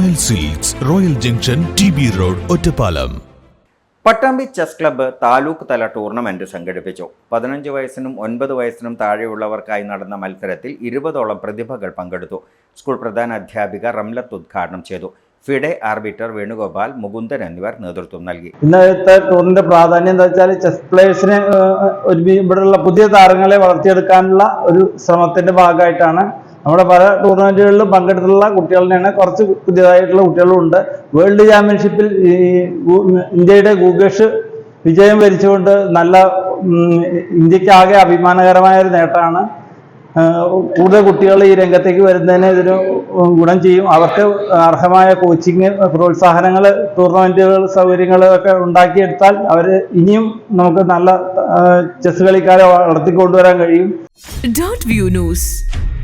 Royal Silks Royal junction T B road Ottapalam Pattambi chess club taluk തല tournament സംഘടിപ്പിച്ചു. പതിനഞ്ച് വയസ്സിനും ഒൻപത് വയസ്സിനും താഴെയുള്ളവർക്കായി നടന്ന മത്സരത്തിൽ ഇരുപതോളം പ്രതിഭകൾ പങ്കെടുത്തു. സ്കൂൾ പ്രധാന അധ്യാപിക റംലത്ത് ഉദ്ഘാടനം ചെയ്തു. ഫിഡെ ആർബിറ്റർ വേണുഗോപാൽ മുകുന്ദൻ എന്നിവർ നേതൃത്വം നൽകി. ഇന്നത്തെ ടൂറിന്റെ പ്രാധാന്യം എന്താ വെച്ചാൽ ചെസ് പ്ലേയേഴ്സിനെ ഒരു ഇവിടെയുള്ള പുതിയ താരങ്ങളെ വളർത്തിയെടുക്കാനുള്ള ഒരു ശ്രമത്തിന്റെ ഭാഗമായിട്ടാണ് നമ്മുടെ പല ടൂർണമെന്റുകളിലും പങ്കെടുത്തിട്ടുള്ള കുട്ടികളുടെയാണ് കുറച്ച് പുതിയതായിട്ടുള്ള കുട്ടികളും ഉണ്ട്. വേൾഡ് ചാമ്പ്യൻഷിപ്പിൽ ഈ ഇന്ത്യയുടെ ഗൂഗേഷ് വിജയം വരിച്ചുകൊണ്ട് നല്ല ഇന്ത്യക്കാകെ അഭിമാനകരമായ ഒരു നേട്ടമാണ്. കൂടുതൽ കുട്ടികൾ ഈ രംഗത്തേക്ക് വരുന്നതിന് ഇതിന് ഗുണം ചെയ്യും. അവർക്ക് അർഹമായ കോച്ചിങ് പ്രോത്സാഹനങ്ങൾ ടൂർണമെന്റുകൾ സൗകര്യങ്ങൾ ഒക്കെ ഉണ്ടാക്കിയെടുത്താൽ അവർ ഇനിയും നമുക്ക് നല്ല ചെസ് കളിക്കാരെ വളർത്തിക്കൊണ്ടുവരാൻ കഴിയും. Dot view news